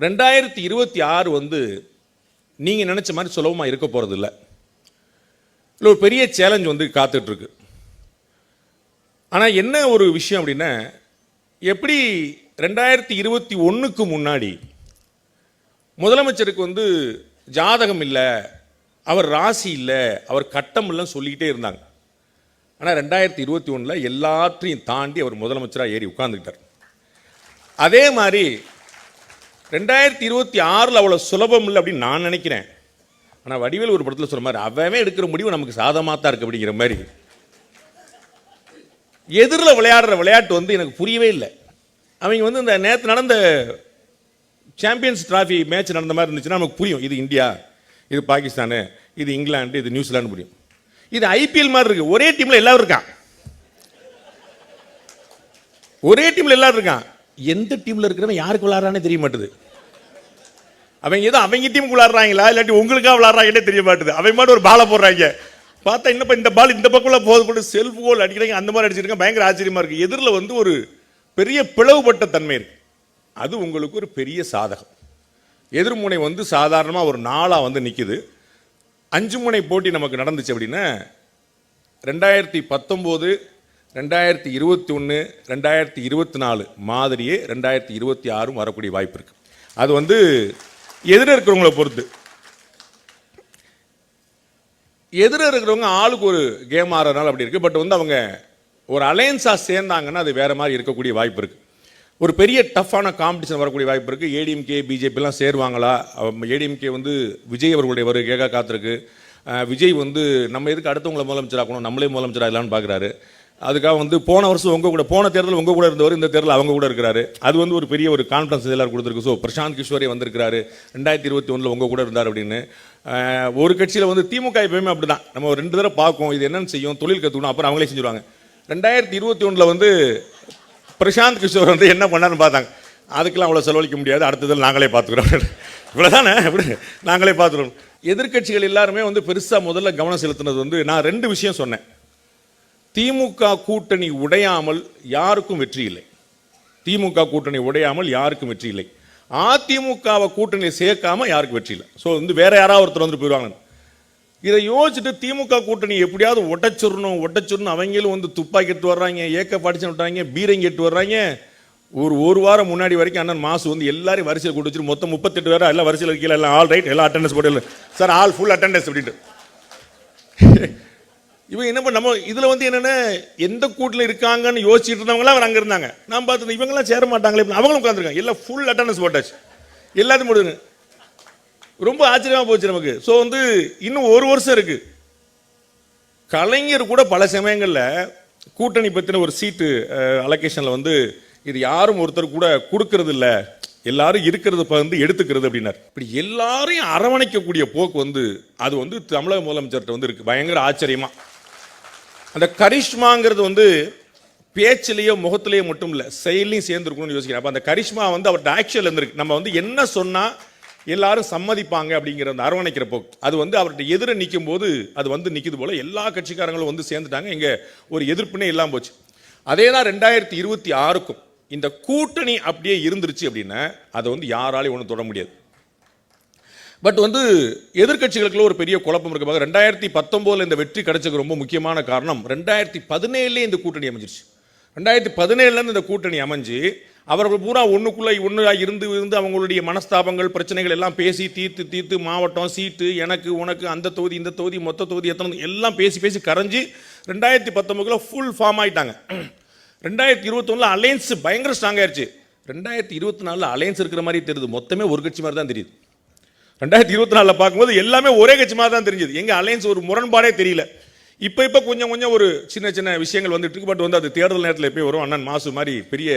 ரெண்டாயிரத்தி இருபத்தி ஆறு வந்து நீங்கள் நினச்ச மாதிரி சுலபமாக இருக்க போகிறது இல்லை இல்லை ஒரு பெரிய சேலஞ்ச் வந்து காத்துட்ருக்கு. ஆனால் என்ன ஒரு விஷயம் அப்படின்னா எப்படி ரெண்டாயிரத்தி இருபத்தி ஒன்றுக்கு முன்னாடி முதலமைச்சருக்கு வந்து ஜாதகம் இல்லை அவர் ராசி இல்லை அவர் கட்டம் இல்லைன்னு சொல்லிக்கிட்டே இருந்தாங்க. ஆனால் ரெண்டாயிரத்தி இருபத்தி ஒன்றில் எல்லாத்தையும் தாண்டி அவர் முதலமைச்சராக ஏறி உட்காந்துக்கிட்டார் அதே மாதிரி ரெண்டாயிரத்தி இருபத்தி ஆறில் அவ்வளோ சுலபம் இல்லை அப்படின்னு நான் நினைக்கிறேன். ஆனால் வடிவேல் ஒரு படத்தில் சொல்கிற மாதிரி அவன் எடுக்கிற முடிவு நமக்கு சாதமாக தான் இருக்கு அப்படிங்கிற மாதிரி. எதிரில் விளையாடுற விளையாட்டு வந்து எனக்கு புரியவே இல்லை. அவங்க வந்து இந்த நேற்று நடந்த சாம்பியன்ஸ் டிராஃபி மேட்ச் நடந்த மாதிரி இருந்துச்சுன்னா நமக்கு புரியும். இது இந்தியா இது பாகிஸ்தானு இது இங்கிலாந்து இது நியூசிலாண்டு புரியும். இது ஐபிஎல் மாதிரி இருக்கு. ஒரே டீமில் எல்லாரும் இருக்கான். ஒரே டீமில் எல்லாரும் இருக்கான். எந்த டீமில் இருக்கிறவன் யாருக்கு விளையாடுறானே தெரிய மாட்டேது. அவங்க ஏதோ அவங்க டீமுக்கு விளாட்றாங்களா? இல்லாட்டி உங்களுக்காக விளாட்றாங்கன்னே தெரிய மாட்டுது. அவன் மாதிரி ஒரு பாலை போடுறாங்க. பார்த்தா என்னப்பா இந்த பால் இந்த பக்கம்லாம் போது போட்டு செல்ஃப் கோல் அடிக்கிறாங்க. அந்த மாதிரி அடிச்சிருக்காங்க பயங்கர ஆச்சரியமா இருக்கு. எதிரில் வந்து ஒரு பெரிய பிளவுபட்ட தன்மை இருக்கு. அது உங்களுக்கு ஒரு பெரிய சாதகம். எதிர்முனை வந்து சாதாரணமாக ஒரு நாளாக வந்து நிற்குது அஞ்சு முனை போட்டி நமக்கு நடந்துச்சு அப்படின்னா ரெண்டாயிரத்தி பத்தொம்போது ரெண்டாயிரத்தி இருபத்தி ஒன்று ரெண்டாயிரத்தி இருபத்தி நாலு மாதிரியே ரெண்டாயிரத்தி இருபத்தி ஆறும் வரக்கூடிய வாய்ப்பு இருக்குது அது வந்து எதிர இருக்கிறவங்கள பொறுத்து. எதிர இருக்கிறவங்க ஆளுக்கு ஒரு கேம் ஆடுறதுனால அப்படி இருக்கு. பட் வந்து அவங்க ஒரு அலையன்ஸாக சேர்ந்தாங்கன்னா அது வேற மாதிரி இருக்கக்கூடிய வாய்ப்பு இருக்கு. ஒரு பெரிய டஃப்பான காம்படிஷன் வரக்கூடிய வாய்ப்பு இருக்கு. ஏடிஎம்கே பிஜேபிலாம் சேருவாங்களா? ஏடிஎம்கே வந்து விஜய் அவர்களுடைய வருகையாக காத்திருக்கு. விஜய் வந்து நம்ம எதுக்கு அடுத்தவங்களை முதலமைச்சராக்கணும்? நம்மளே முதலமைச்சராகலான்னு பார்க்குறாரு அதுக்காக வந்து போன வருஷம் உங்க கூட போன தேர்தல் உங்க கூட இருந்தவர் இந்த தேர்தல் அவங்க கூட இருக்கிறாரு. அது வந்து ஒரு பெரிய ஒரு கான்ஃபரன்ஸ் எல்லாரும் கொடுத்துருக்கு. ஸோ பிரசாந்த் கிஷோரே வந்திருக்கிறாரு. ரெண்டாயிரத்தி இருபத்தி ஒன்றில் உங்க கூட இருந்தார் அப்படின்னு. ஒரு கட்சியில் வந்து திமுக எப்பயுமே அப்படிதான். நம்ம ரெண்டு தடவை பார்க்கும். இது என்னன்னு செய்யும் தொழில் கற்றுக்கணும் அப்புறம் அவங்களே செஞ்சுருவாங்க. ரெண்டாயிரத்தி இருபத்தி ஒன்றில் வந்து பிரசாந்த் கிஷோர் வந்து என்ன பண்ணாருன்னு பார்த்தாங்க. அதுக்கெல்லாம் அவ்வளோ செலவழிக்க முடியாது. அடுத்ததில் நாங்களே பார்த்துக்கிறோம். இவ்வளோதானே அப்படி நாங்களே பார்த்துக்கிறோம். எதிர்க்கட்சிகள் எல்லாருமே வந்து பெருசாக முதல்ல கவனம் செலுத்தினது வந்து நான் ரெண்டு விஷயம் சொன்னேன். திமுக கூட்டணி உடையாமல் யாருக்கும் வெற்றி இல்லை. திமுக கூட்டணி உடையாமல் யாருக்கும் வெற்றி இல்லை. அதிமுகவை கூட்டணியில் சேர்க்காம யாருக்கும் வெற்றி இல்லை. ஸோ வந்து வேற யாராவது ஒருத்தர் வந்து போயிடுவாங்க இதை யோசிச்சுட்டு திமுக கூட்டணி எப்படியாவது ஒட்டச்சிடணும் ஒட்டச்சிடணும் அவங்களும் வந்து துப்பாக்கி எடுத்து வர்றாங்க ஏக்க படிச்சு விட்டாங்க பீரங்கி எட்டு வர்றாங்க. ஒரு ஒரு வாரம் முன்னாடி வரைக்கும் அண்ணன் மாசு வந்து எல்லாரையும் வரிசையில் கூட்டு வச்சுட்டு மொத்தம் முப்பத்தெட்டு பேரா எல்லாம் வரிசையில் இருக்கீங்களா எல்லாம் ஆல் ரைட் எல்லாம் அட்டண்டன்ஸ் போட்டு சார் ஆல் ஃபுல் அட்டண்டன்ஸ் அப்படின்ட்டு. இவங்க என்ன பண்ண நம்ம இதில் வந்து என்னென்ன எந்த கூட்டில் இருக்காங்கன்னு யோசிச்சுட்டு இருந்தவங்களாம் அவர் அங்கே இருந்தாங்க. நான் பார்த்து இவங்கெல்லாம் சேர மாட்டாங்களே அவங்களும் உட்காந்துருக்காங்க எல்லாம் ஃபுல் அட்டண்டன்ஸ் போட்டாச்சு. எல்லாத்தையும் போடுங்க ரொம்ப ஆச்சரியமாக போச்சு நமக்கு. ஸோ வந்து இன்னும் ஒரு வருஷம் இருக்கு. கலைஞர் கூட பல சமயங்களில் கூட்டணி பற்றின ஒரு சீட்டு அலொகேஷனில் வந்து இது யாரும் ஒருத்தர் கூட கொடுக்கறது இல்லை எல்லாரும் இருக்கிறத வந்து எடுத்துக்கிறது அப்படின்னார். இப்படி எல்லாரையும் அரவணைக்கக்கூடிய போக்கு வந்து அது வந்து தமிழக முதலமைச்சர்கிட்ட வந்து இருக்கு. பயங்கர ஆச்சரியமாக அந்த கரிஷ்மாங்கிறது வந்து பேச்சிலேயோ முகத்திலேயோ மட்டும் இல்லை செயலையும் சேர்ந்துருக்கணும்னு யோசிக்கிறேன். அப்போ அந்த கரிஷ்மா வந்து அவர்கிட்ட ஆக்சுவல் இருந்திருக்கு. நம்ம வந்து என்ன சொன்னால் எல்லாரும் சம்மதிப்பாங்க அப்படிங்கிற அந்த அரவணைக்கிற போக்கு. அது வந்து அவர்கிட்ட எதிர நிற்கும் போது அது வந்து நிற்கிது போல் எல்லா கட்சிக்காரங்களும் வந்து சேர்ந்துட்டாங்க. இங்கே ஒரு எதிர்ப்புனே இல்லாமல் போச்சு. அதே தான் ரெண்டாயிரத்தி இருபத்தி ஆறுக்கும். இந்த கூட்டணி அப்படியே இருந்துருச்சு அப்படின்னா அதை வந்து யாராலையும் ஒன்றும் தொட முடியாது. பட் வந்து எதிர்கட்சிகளுக்குள்ள ஒரு பெரிய குழப்பம் இருக்கு. ரெண்டாயிரத்தி பத்தொம்போதுல இந்த வெற்றி கிடைச்சதுக்கு ரொம்ப முக்கியமான காரணம் ரெண்டாயிரத்தி பதினேழுலேயே இந்த கூட்டணி அமைஞ்சிருச்சு. ரெண்டாயிரத்தி பதினேழுலேருந்து இந்த கூட்டணி அமைஞ்சு அவர்கள் பூரா ஒன்றுக்குள்ளே ஒன்றாக இருந்து இருந்து அவங்களுடைய மனஸ்தாபங்கள் பிரச்சனைகள் எல்லாம் பேசி தீர்த்து தீர்த்து மாவட்டம் சீட்டு எனக்கு உனக்கு அந்த தொகுதி இந்த தொகுதி மொத்த தொகுதி எத்தனை எல்லாம் பேசி பேசி கரைஞ்சு ரெண்டாயிரத்தி பத்தொம்பதுல ஃபுல் ஃபார்ம் ஆயிட்டாங்க. ரெண்டாயிரத்தி இருபத்தொன்னுல அலையன்ஸ் பயங்கர ஸ்ட்ராங் ரெண்டாயிரத்தி இருபத்தி நாலில் அலையன்ஸ் இருக்கிற மாதிரி தெரியுது. மொத்தமே ஒரு கட்சி மாதிரி தான் தெரியுது. ரெண்டாயிரத்தி இருபத்தி நாலில் பார்க்கும்போது எல்லாமே ஒரே கட்சி மாதிரி தான் தெரிஞ்சது. எங்கள் அலையன்ஸ் ஒரு முரண்பாடே தெரியல. இப்போ இப்போ கொஞ்சம் கொஞ்சம் ஒரு சின்ன சின்ன விஷயங்கள் வந்துட்டு இருக்கு பட் வந்து அது தேர்தல் நேரத்தில் எப்பயும் வரும். அண்ணன் மாசு மாதிரி பெரிய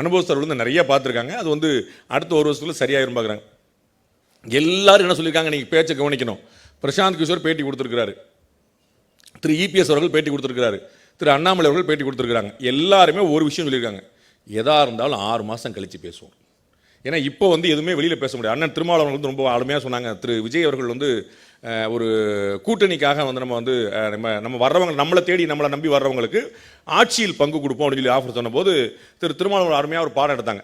அனுபவஸ்தர்கள் வந்து நிறைய பார்த்துருக்காங்க. அது வந்து அடுத்த ஒரு வருஷத்தில் சரியாயிரும் பார்க்குறாங்க எல்லாரும் என்ன சொல்லியிருக்காங்க? நீங்கள் பேச்சை கவனிக்கணும். பிரசாந்த் கிஷோர் பேட்டி கொடுத்துருக்கிறாரு. திரு இபிஎஸ் அவர்கள் பேட்டி கொடுத்துருக்கிறாரு. திரு அண்ணாமலை அவர்கள் பேட்டி கொடுத்துருக்காங்க எல்லாருமே ஒரு விஷயம் சொல்லியிருக்காங்க. எதாக இருந்தாலும் ஆறு மாதம் கழித்து பேசுவோம். ஏன்னா இப்போ வந்து எதுவுமே வெளியில் பேச முடியாது. அண்ணன் திருமாவளவன் வந்து ரொம்ப அருமையாக சொன்னாங்க. திரு விஜய் அவர்கள் வந்து ஒரு கூட்டணிக்காக வந்து நம்ம வந்து நம்ம நம்ம வர்றவங்க நம்மளை தேடி நம்மளை நம்பி வர்றவங்களுக்கு ஆட்சியில் பங்கு கொடுப்போம் அப்படின்னு சொல்லி ஆஃபர் சொன்னபோது திரு திருமாவளவன் அருமையாக ஒரு பாடம் எடுத்தாங்க.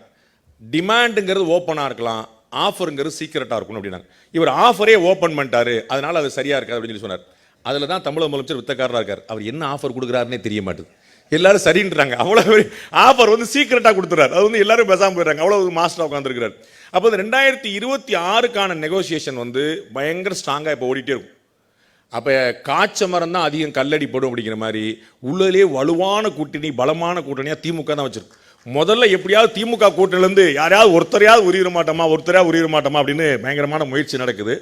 டிமாண்டுங்கிறது ஓப்பனாக இருக்கலாம். ஆஃபருங்கிறது சீக்கிரட்டாக இருக்கணும் அப்படின்னாங்க. இவர் ஆஃபரே ஓப்பன் பண்ணிட்டாரு. அதனால் அது சரியாக இருக்காது அப்படின்னு சொல்லி சொன்னார். அதில் தான் தமிழக முதலமைச்சர் வித்தக்காரராக இருக்கார். அவர் என்ன ஆஃபர் கொடுக்குறாருன்னே தெரிய மாட்டேது. எல்லாரும் சரின்றாங்க. அவ்வளோ ஆஃபர் வந்து சீக்கிரட்டாக கொடுத்துறாரு. அது வந்து எல்லாரும் பேசாமல் போயிடுறாங்க. அவ்வளோ மாஸ்டராக உட்காந்துருக்கிறார் அப்போ இந்த ரெண்டாயிரத்தி இருபத்தி ஆறுக்கான நெகோசியேஷன் வந்து பயங்கர ஸ்ட்ராங்காக இப்போ ஓடிட்டே இருக்கும். அப்போ காய்ச்ச மரம் தான் அதிகம் கல்லடி போடும் அப்படிங்கிற மாதிரி உள்ளதிலே வலுவான கூட்டணி பலமான கூட்டணியாக திமுக தான் வச்சிருக்கு. முதல்ல எப்படியாவது திமுக கூட்டணிலேருந்து யாரையாவது ஒருத்தரையாவது உரியிற மாட்டோமா ஒருத்தரையாவது உரிய மாட்டோமா அப்படின்னு பயங்கரமான முயற்சி நடக்குது.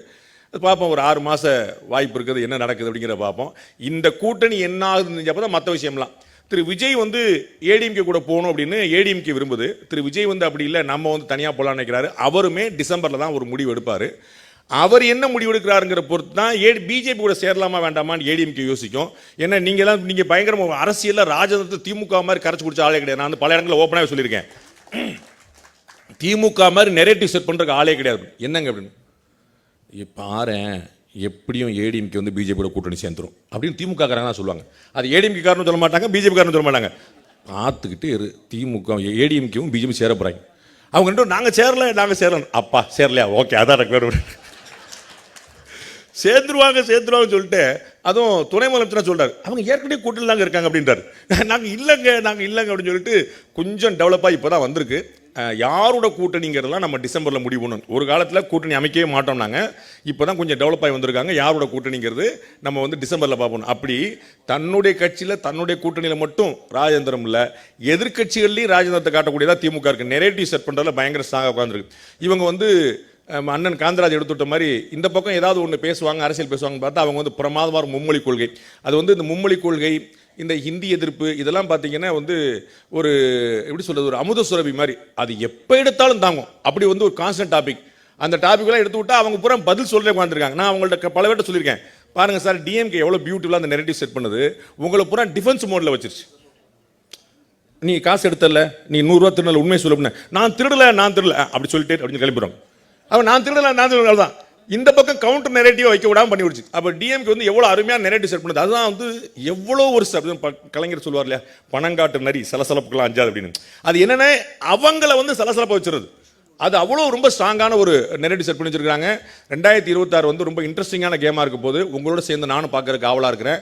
பார்ப்போம் ஒரு ஆறு மாத வாய்ப்பு இருக்குது என்ன நடக்குது அப்படிங்கிறத பார்ப்போம். இந்த கூட்டணி என்ன ஆகுதுன்னு தான் மற்ற விஷயம்லாம். திரு விஜய் வந்து ஏடிஎம்கே கூட போகணும் அப்படின்னு ஏடிஎம்கே விரும்புது. திரு விஜய் வந்து அப்படி இல்லை நம்ம வந்து தனியாக போகலான்னு நினைக்கிறாரு. அவருமே டிசம்பரில் தான் ஒரு முடிவு எடுப்பார். அவர் என்ன முடிவு எடுக்கிறாருங்கிற பொறுத்து தான் ஏ பிஜேபி கூட சேரலாமா வேண்டாமான்னு ஏடிஎம்கே யோசிக்கும். ஏன்னா நீங்களாம் நீங்கள் பயங்கரமாக அரசியலில் ராஜதத்தை திமுக மாதிரி கரைச்சி குடிச்ச ஆளே கிடையாது. நான் வந்து பல இடங்களில் ஓப்பனாகவே சொல்லியிருக்கேன். திமுக மாதிரி நெரேட்டிவ் செட் பண்ணுறதுக்கு ஆளே கிடையாது. என்னங்க அப்படின்னு? பாரேன். எப்படியும் ஏடிஎம்கே வந்து பிஜேபியோட கூட்டணி சேர்ந்துரும். அப்படின்னு திமுக காரங்க சொல்லுவாங்க. அது ஏடிஎம்கே காரணம் சொல்ல மாட்டாங்க பிஜேபி காரணம் சொல்ல மாட்டாங்க. பார்த்துக்கிட்டு இரு திமுக ஏடிஎம்கேவும் பிஜேபி சேர போகிறாங்க அவங்க ரெண்டும் நாங்கள் சேரல நாங்கள் சேரலாம் அப்பா சேரலையா? ஓகே அதான் எனக்கு வேறு சேர்ந்துருவாங்க சேர்ந்துருவாங்கன்னு சொல்லிட்டு அதுவும் துணை முதலமைச்சராக சொல்கிறார் அவங்க ஏற்கனவே கூட்டணி தாங்க இருக்காங்க அப்படின்றார். நாங்கள் இல்லைங்க நாங்கள் இல்லைங்க அப்படின்னு சொல்லிட்டு கொஞ்சம் டெவலப்பாக இப்போ தான் வந்திருக்கு. யாரோட கூட்டணிங்கிறதெல்லாம் நம்ம டிசம்பரில் முடிவு பண்ணணும் ஒரு காலத்தில் கூட்டணி அமைக்கவே மாட்டோம் நாங்கள் இப்போ தான் கொஞ்சம் டெவலப் ஆகி வந்திருக்காங்க. யாரோட கூட்டணிங்கிறது நம்ம வந்து டிசம்பரில் பார்ப்போம். அப்படி தன்னுடைய கட்சியில் தன்னுடைய கூட்டணியில் மட்டும் ராஜேந்திரம் இல்லை எதிர்க்கட்சிகள்லையும் ராஜேந்திரத்தை காட்டக்கூடியதாக திமுக இருக்குது நெரேட்டிவ் செட் பண்ணுறதுல பயங்கர ஸ்ட்ராங்காக உட்காந்துருக்கு இவங்க வந்து அண்ணன் காந்தராஜ் எடுத்துட்ட மாதிரி இந்த பக்கம் ஏதாவது ஒன்று பேசுவாங்க அரசியல் பேசுவாங்கன்னு பார்த்தா அவங்க வந்து பிரமாதமான மும்மொழி கொள்கை. அது வந்து இந்த மும்மொழி கொள்கை இந்த ஹிந்தி எதிர்ப்பு இதெல்லாம் பார்த்தீங்கன்னா வந்து ஒரு எப்படி சொல்கிறது ஒரு அமுத சுரபி மாதிரி. அது எப்போ எடுத்தாலும் தாங்கும். அப்படி வந்து ஒரு கான்ஸ்டன்ட் டாபிக் அந்த டாபிக்லாம் எடுத்து விட்டா அவங்க பூரா பதில் சொல்ல உட்காந்துருக்காங்க நான் அவங்கள்ட்ட பல பேர்ட்ட சொல்லியிருக்கேன். பாருங்கள் சார் டிஎம்கே எவ்வளோ பியூட்டிஃபுல்லாக அந்த நெரேட்டிவ் செட் பண்ணுது. உங்களை பூரா டிஃபென்ஸ் மோடில் வச்சிருச்சு. நீ காசு எடுத்தல நீ நூறுரூவா திருடல உண்மை சொல்ல நான் திருடல நான் திருடல அப்படி சொல்லிட்டு அப்படின்னு கிளம்பிடுறோம். அவன் நான் திருடல நான் திருடல தான் இந்த பக்கம் கவுண்டர் நெரேட்டிவ் வைக்க விடாமல் பண்ணி விடுச்சு அப்போ டிஎம்கே வந்து எவ்வளோ அருமையான நெரேட்டிவ் செட் பண்ணுது. அதுதான் வந்து எவ்வளோ ஒரு ப- கலைஞர் சொல்லுவார் இல்லையா? பணங்காட்டு நரி சலசலப்புக்கெல்லாம் அஞ்சாது அப்படின்னு. அது என்னென்ன அவங்கள வந்து சலசலப்ப வச்சுருது. அது அவ்வளோ ரொம்ப ஸ்ட்ராங்கான ஒரு நெரேட்டிவ் செட் பண்ணி வச்சிருக்காங்க ரெண்டாயிரத்தி இருபத்தாறு வந்து ரொம்ப இன்ட்ரெஸ்டிங்கான கேமாக இருக்க போது உங்களோட சேர்ந்து நானும் பார்க்கறதுக்கு ஆவலாக இருக்கிறேன்.